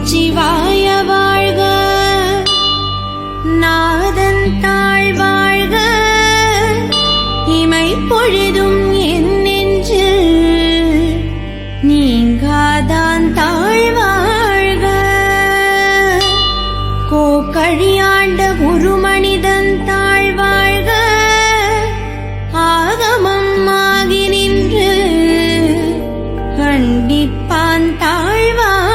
நமச்சிவாய வாழ்க. நாதன் தாழ் வாழ்க. இமை பொழுதும் என் நெஞ்சில் நீங்காதான் தாழ் வாழ்க. கோக்கழியாண்ட ஒரு மனிதன் தாழ் வாழ்க. ஆகமம் ஆகி நின்று கண்டிப்பான் தாழ்வான்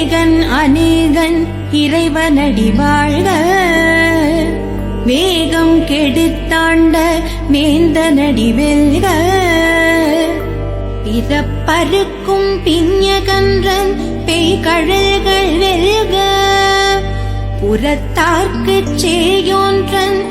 ஏகன் அநேகன் இறைவனடி வாழ்க. வேகம் கெடுத்தாண்ட வேந்தனடி வெல்க. பிறப்பருக்கும் பிஞ்சகன்றன் பெய்கழல்கள் வெல்க. புறத்தார்க்குச் சேயோன்றன்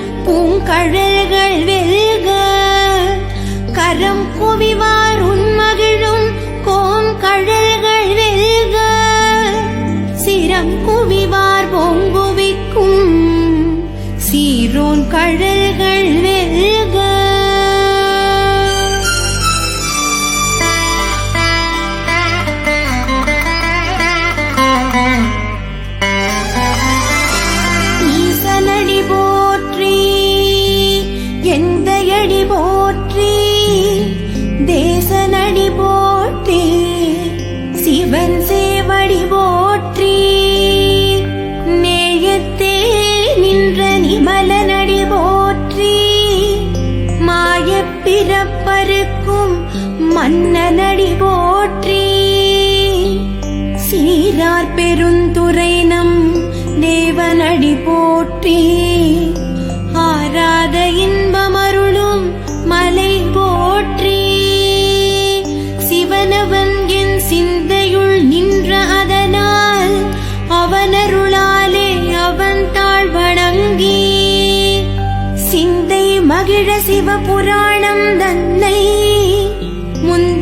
சிரம் குவிவார் பொங்குவிக்கும் சீரோன் கழல் மன்னனடி போற்றி. சீரார் பெருந்துரை நம் தேவனடி போற்றி. ஆராத இன்பமருளும் மலை போற்றி. சிவனவன் என் சிந்தையுள் நின்ற அதனால் அவனருளாலே அவன் தாழ் வணங்கி. சிந்தை மகிழ சிவபுராணம் தன்னை mundo.